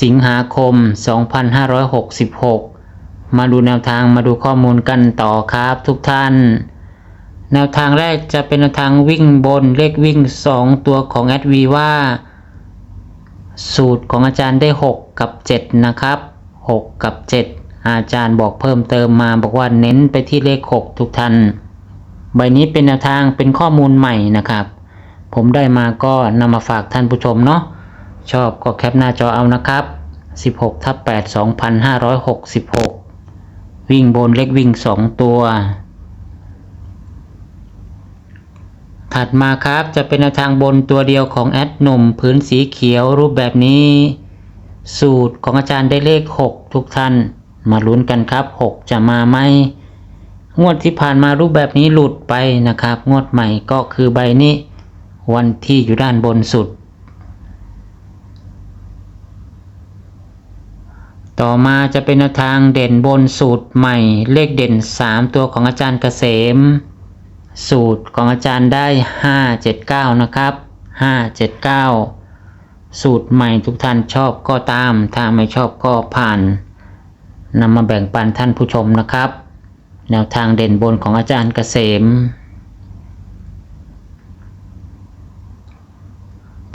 สิงหาคม 2566 มาดูแนวทางมาดูข้อมูลกันต่อครับทุกท่าน แนวทางแรกจะเป็นแนวทางวิ่งบนเลขวิ่ง 2 ตัวของแอดวีว่า สูตรของอาจารย์ได้ 6 กับ 7 นะครับ 6 กับ 7 อาจารย์บอกเพิ่มเติมมาบอกว่าเน้นไปที่เลข 6 ทุกท่าน ใบนี้เป็นแนวทางเป็นข้อมูลใหม่นะครับ ผมได้มาก็นำมาฝากท่านผู้ชมเนาะ ชอบก็แคปหน้าจอเอานะครับ 16ทับ8 2566 วิ่งบนเล็กวิ่ง 2 ตัว ถัดมาครับจะเป็นแนวทางบนตัวเดียวของแอดหนุ่มพื้นสีเขียวรูปแบบนี้ สูตรของอาจารย์ได้เลข 6 ทุกท่าน มาลุ้นกันครับ 6 จะมาไหมงวดที่ผ่านมารูปแบบนี้หลุดไปนะครับ งวดใหม่ก็คือใบนี้ วันที่อยู่ด้านบนสุด ต่อมาจะเป็นแนวทางเด่นบนสูตรใหม่ เลขเด่น 3 ตัวของอาจารย์เกษม สูตรของอาจารย์ได้ 579 นะครับ 579 สูตรใหม่ทุกท่านชอบก็ตาม ถ้าไม่ชอบก็ผ่านนำมาแบ่งปันท่านผู้ชมนะครับ แนวทางเด่นบนของอาจารย์เกษม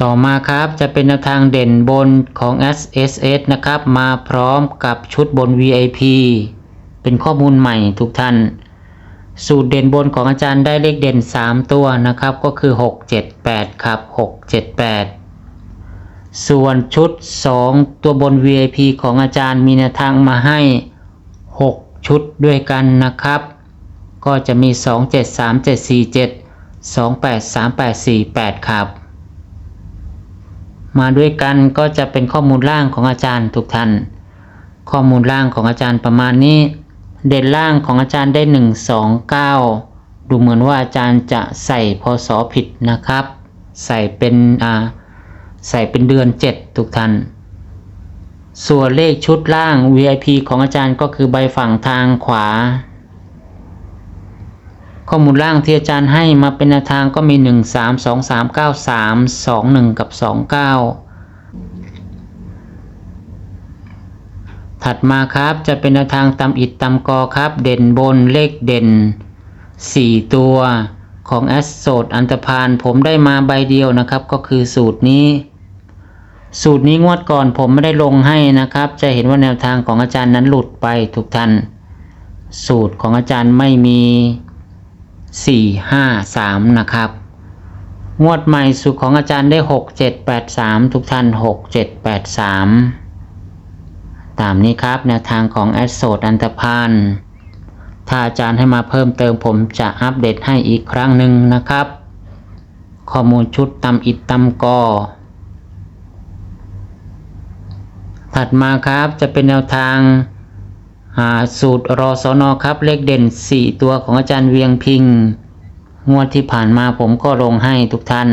ต่อมาครับจะเป็นแนวทางเด่นบนของ S S S นะครับ มาพร้อมกับชุดบน VIP เป็นข้อมูลใหม่ทุกท่าน สูตรเด่นบนของอาจารย์ได้เลขเด่น 3 ตัวนะครับ ก็คือ 6 7 8 ครับ 6 7 8 ส่วนชุด 2 ตัวบน VIP ของอาจารย์มีแนวทางมาให้ 6 ชุดด้วยกันนะครับ ก็จะมี 2 7 3 7 4 7 2 8 3 8 4 8 ครับ มาด้วยกันก็จะเป็นข้อมูลล่างของอาจารย์ทุกท่าน ข้อมูลล่างของอาจารย์ประมาณนี้ เด่นล่างของอาจารย์ได้ 1 2 9 ดูเหมือนว่าอาจารย์จะใส่พศผิดนะครับ ใส่เป็นอ่าใส่เป็นเดือน 7 ทุกท่าน ส่วนเลขชุดล่าง VIP ของอาจารย์ก็คือใบฝั่งทางขวา ข้อมูลล่างที่อาจารย์ให้มาเป็นแนวทางก็มี 1 3 2 3 9 3 2 1 กับ 2 9 ถัดมาครับจะเป็นแนวทางตำอิดตำกอครับ เด่นบนเลขเด่น 4 ตัวของแอสโซดอันตพานผมได้มาใบเดียวนะครับ ก็คือสูตรนี้ สูตรนี้งวดก่อนผมไม่ได้ลงให้นะครับ จะเห็นว่าแนวทางของอาจารย์นั้นหลุดไปทุกท่านสูตรของอาจารย์ไม่มี 4 5 3 นะครับ งวดใหม่สุดของอาจารย์ได้ 6 7 8 3 ทุกท่าน 6 7 8 3 ตามนี้ครับแนวทางของแอดโซดอันตพานถ้าอาจารย์ให้มาเพิ่มเติมผมจะอัปเดตให้อีกครั้งหนึ่งนะครับ ข้อมูลชุดตำอิดตำกอถัดมาครับจะเป็นแนวทาง หาสูตรรอสอนอครับเลขเด่น 4 ตัวของอาจารย์เวียงพิง งวดที่ผ่านมาผมก็ลงให้ทุกท่าน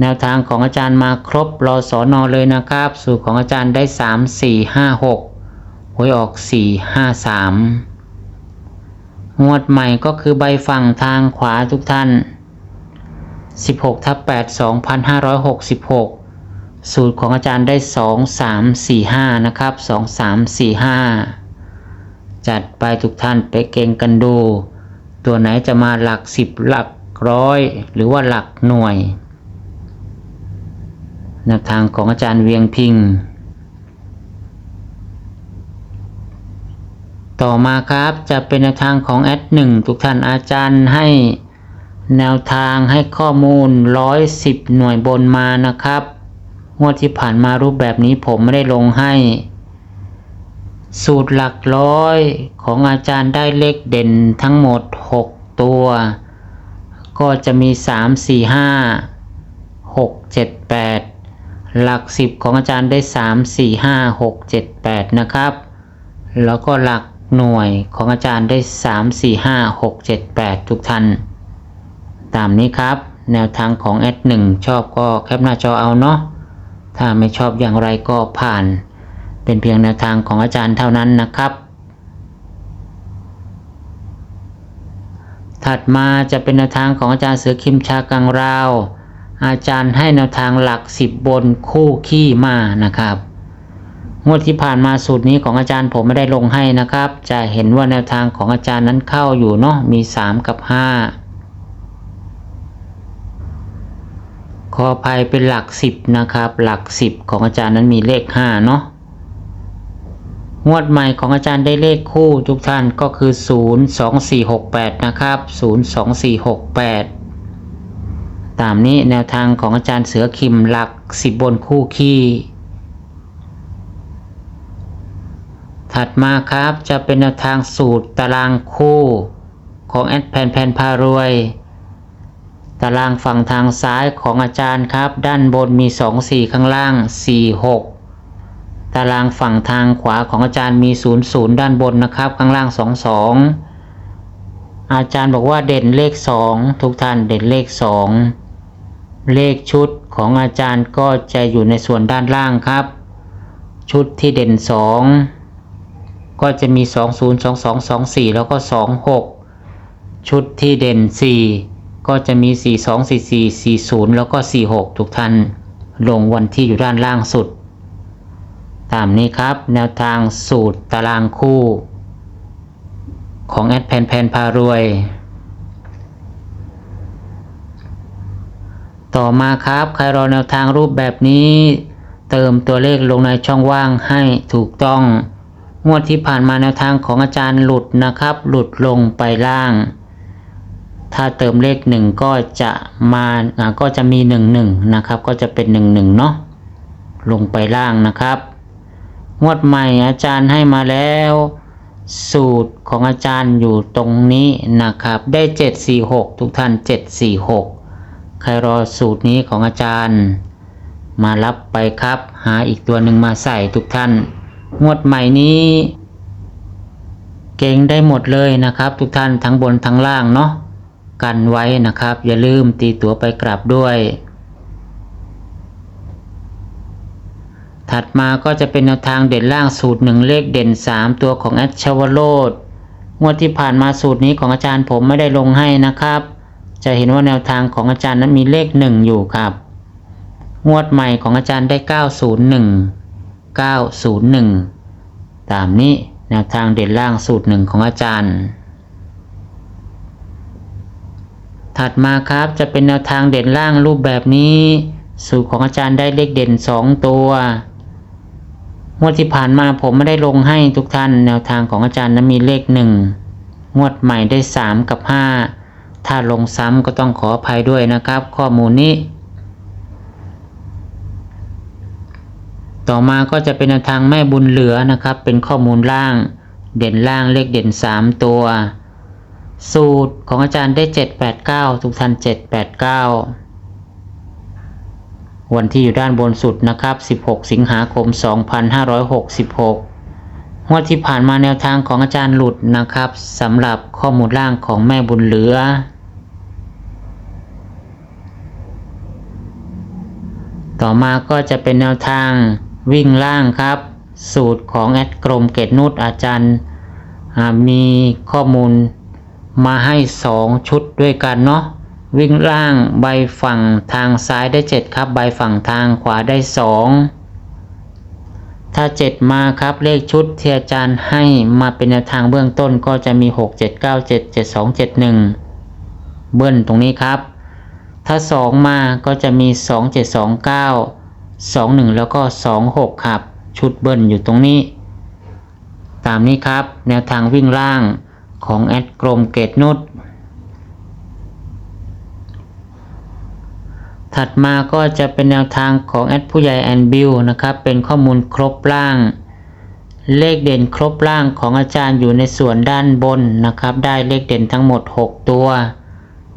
แนวทางของอาจารย์มาครบรอสอนอเลยนะครับ สูตรของอาจารย์ได้ 3 4 5 6หวยออก 4 5 3งวดใหม่ก็คือใบฝั่งทางขวาทุกท่าน 16ทับ8 2566 สูตรของอาจารย์ได้ 2 3 4 5 นะครับ 2 3 4 5 จัดไปทุกท่านไปเก่งกันดู ตัวไหนจะมาหลัก10หลักร้อย หรือว่าหลักหน่วยแนวทางของอาจารย์เวียงพิง ต่อมาครับจะเป็นแนวทางของแอดหนึ่งทุกท่านอาจารย์ให้แนวทางให้ข้อมูล 110 หน่วยบนมานะครับ งวดที่ผ่านมารูปแบบนี้ผมไม่ได้ลงให้ สูตรหลักร้อยของอาจารย์ได้เลขเด่นทั้งหมด 6 ตัว ก็จะมี 3 4 5 6 7 8 หลัก 10 ของอาจารย์ได้ 3 4 5 6 7 8 นะครับ แล้วก็หลักหน่วยของอาจารย์ได้ 3 4 5 6 7 8 ทุกท่าน ตามนี้ครับ แนวทางของแอด1ชอบก็แคปหน้าจอเอาเนาะถ้าไม่ชอบอย่างไรก็ผ่าน เป็นเพียงแนวทางของอาจารย์เท่านั้นนะครับ ถัดมาจะเป็นแนวทางของอาจารย์เสือคิมชากังราว อาจารย์ให้แนวทางหลักสิบบนคู่ขี้มานะครับงวดที่ผ่านมาสูตรนี้ของอาจารย์ผมไม่ได้ลงให้นะครับ จะเห็นว่าแนวทางของอาจารย์นั้นเข้าอยู่เนาะมี 3 กับ 5 ขออภัยเป็นหลัก 10 นะครับ หลัก 10 ของอาจารย์นั้นมีเลข 5 เนาะ งวดใหม่ของอาจารย์ได้เลขคู่ทุกท่านก็คือ 02468 นะครับ 02468 ตามนี้แนวทางของอาจารย์เสือคิมหลัก 10 บนคู่ขี้ถัดมาครับจะเป็นแนวทางสูตรตารางคู่ของแอดแพนแพนพารวย ตารางฝั่งทางซ้ายของอาจารย์ครับ ด้านบนมี 2 4 ข้างล่าง 4 6 ตารางฝั่งทางขวาของอาจารย์มี 0 0 ด้านบนนะครับ ข้างล่าง 2 2 อาจารย์บอกว่าเด่นเลข 2 ทุกท่านเด่นเลข 2 เลขชุดของอาจารย์ก็จะอยู่ในส่วนด้านล่างครับ ชุดที่เด่น 2 ก็จะมี 2 0 2 2 2 4 แล้วก็ 2 6 ชุดที่เด่น 4 ก็จะมี 4 2 4 4 4 0 แล้วก็ 4 6 ทุกท่าน ลงวันที่อยู่ด้านล่างสุด ตามนี้ครับ แนวทางสูตรตารางคู่ ของแอดแพนแพนพารวย ต่อมาครับ ใครรอแนวทางรูปแบบนี้ เติมตัวเลขลงในช่องว่างให้ถูกต้อง งวดที่ผ่านมาแนวทางของอาจารย์หลุดนะครับ หลุดลงไปล่าง ถ้าเติมเลขหนึ่งก็จะมาอ่าก็จะมีหนึ่งหนึ่งนะครับ ก็จะเป็นหนึ่งหนึ่งเนาะลงไปล่างนะครับ งวดใหม่อาจารย์ให้มาแล้ว สูตรของอาจารย์อยู่ตรงนี้นะครับ ได้ 746 ทุกท่าน 746 ใครรอสูตรนี้ของอาจารย์ มารับไปครับ หาอีกตัวหนึ่งมาใส่ทุกท่าน งวดใหม่นี้ เก่งได้หมดเลยนะครับ ทุกท่านทั้งบนทั้งล่างเนาะกันไว้นะครับ อย่าลืมตีตัวไปกลับด้วย ถัดมาก็จะเป็นแนวทางเด่นล่างสูตรหนึ่งเลขเด่น 3 ตัวของแอดชวโรดงวดที่ผ่านมาสูตรนี้ของอาจารย์ผมไม่ได้ลงให้นะครับ จะเห็นว่าแนวทางของอาจารย์นั้นมีเลข 1 อยู่ครับ งวดใหม่ของอาจารย์ได้ 901 901 ตามนี้แนวทางเด่นล่างสูตรหนึ่งของอาจารย์ ถัดมาครับจะเป็นแนวทางเด่นล่างรูปแบบนี้ สูตรของอาจารย์ได้เลขเด่น 2 ตัว งวดที่ผ่านมาผมไม่ได้ลงให้ทุกท่านแนวทางของอาจารย์นั้นมีเลข1งวดใหม่ได้ 3 กับ 5 ถ้าลงซ้ำก็ต้องขออภัยด้วยนะครับ ข้อมูลนี้ ต่อมาก็จะเป็นแนวทางแม่บุญเหลือนะครับ เป็นข้อมูลล่าง เด่นล่างเลขเด่น 3 ตัว สูตรของอาจารย์ได้ 789 ทุกท่าน 789 วันที่อยู่ด้านบนสุดนะครับ 16 สิงหาคม 2566งวดที่ผ่านมาแนวทางของอาจารย์หลุดนะครับสำหรับข้อมูลล่างของแม่บุญเหลือ ต่อมาก็จะเป็นแนวทางวิ่งล่างครับ สูตรของแอดกรมเกตนุชอาจารย์มีข้อมูลมาให้ 2 ชุดด้วยกันเนาะ วิ่งล่างใบฝั่งทางซ้ายได้ 7 ครับ ใบฝั่งทางขวาได้ 2 ถ้า 7 มาครับเลขชุดที่อาจารย์ให้มาเป็นแนวทางเบื้องต้นก็จะมี 6 7 9 7 7 2 7 1 เบิ้ลตรงนี้ครับ ถ้า 2 มาก็จะมี 2 7 2 9 2 1 แล้วก็ 2 6 ครับ ชุดเบิ้ลอยู่ตรงนี้ ตามนี้ครับ แนวทางวิ่งล่างของแอดกรมเกตนุช ถัดมาก็จะเป็นแนวทางของแอดผู้ใหญ่แอนบิลนะครับ เป็นข้อมูลครบล่าง เลขเด่นครบล่างของอาจารย์อยู่ในส่วนด้านบนนะครับ ได้เลขเด่นทั้งหมด 6 ตัว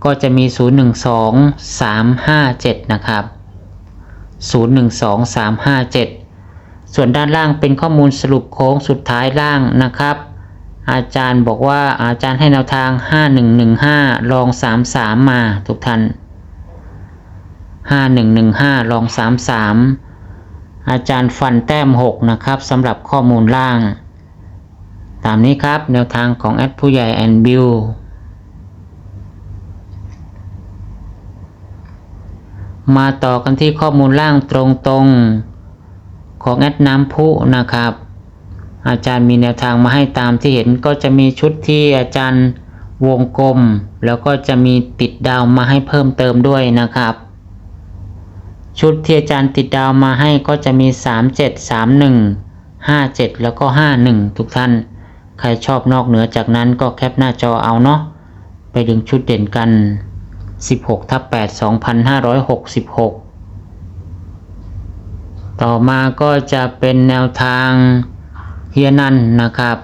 ก็จะมี 0 1 2 3 5 7 นะครับ 012357 ส่วนด้านล่างเป็นข้อมูลสรุปโค้งสุดท้ายล่างนะครับ อาจารย์บอกว่าอาจารย์ให้แนวทาง 5115ลอง 33 มาทุกท่าน 5115ลอง33อาจารย์ฟันแต้ม6นะครับสำหรับข้อมูลล่าง ตามนี้ครับแนวทางของแอดผู้ใหญ่แอนบิวมาต่อกันที่ข้อมูลล่างตรงๆ ของแอดน้ำพุนะครับ อาจารย์มีแนวทางมาให้ตามที่เห็นก็จะมีชุดที่อาจารย์วงกลม แล้วก็จะมีติดดาวมาให้เพิ่มเติมด้วยนะครับ ชุดที่อาจารย์ติดดาวมาให้ก็จะมี 3 7 3 1 5 7 แล้วก็ 5 1 ทุกท่าน ใครชอบนอกเหนือจากนั้นก็แคปหน้าจอเอาเนาะไปดึงชุดเด่นกัน 16ทับ8 2566 ต่อมาก็จะเป็นแนวทางเฮียนันนะครับ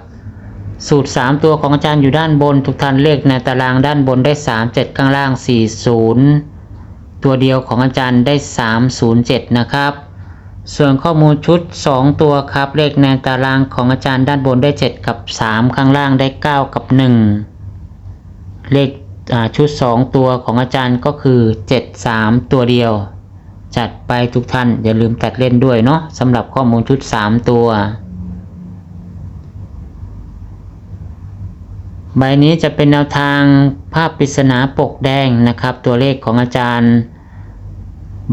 สูตร 3 ตัวของอาจารย์อยู่ด้านบน ทุกท่านเลขในตารางด้านบนได้ 3 7 ข้างล่าง 40 ตัวเดียวของอาจารย์ได้ 307 นะครับ ส่วนข้อมูลชุด 2 ตัวครับ เลขในตารางของอาจารย์ด้านบนได้ 7 กับ 3 ข้างล่างได้ 9 กับ 1 เลขชุด 2 ตัวของอาจารย์ก็คือ 7 3 ตัวเดียว จัดไปทุกท่านอย่าลืมตัดเล่นด้วยเนาะสำหรับข้อมูลชุด 3 ตัวใบนี้จะเป็นแนวทางภาพปริศนาปกแดงนะครับ ตัวเลขของอาจารย์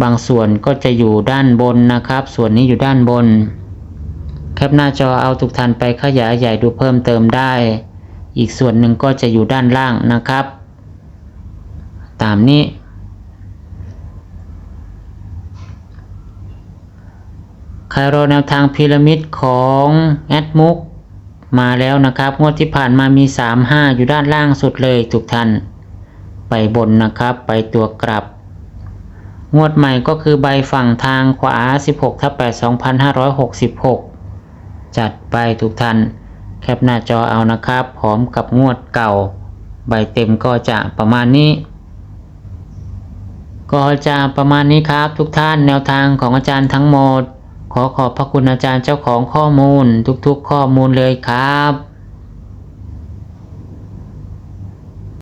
บางส่วนก็จะอยู่ด้านบนนะครับ ส่วนนี้อยู่ด้านบน แคปหน้าจอเอาทุกท่านไปขยายใหญ่ดูเพิ่มเติมได้ อีกส่วนหนึ่งก็จะอยู่ด้านล่างนะครับ ตามนี้ใครรอแนวทางพีระมิดของแอดมุกมาแล้วนะครับ งวดที่ผ่านมามี 35 อยู่ด้านล่างสุดเลยทุกท่าน ไปบนนะครับ ไปตัวกลับ งวดใหม่ก็คือใบฝั่งทางขวา 16ทับ8 2566 จัดไปทุกท่าน แคปหน้าจอเอานะครับ พร้อมกับงวดเก่า ใบเต็มก็จะประมาณนี้ ก็จะประมาณนี้ครับทุกท่านแนวทางของอาจารย์ทั้งหมด ขอขอบพระคุณอาจารย์เจ้าของข้อมูลทุกๆข้อมูลเลยครับ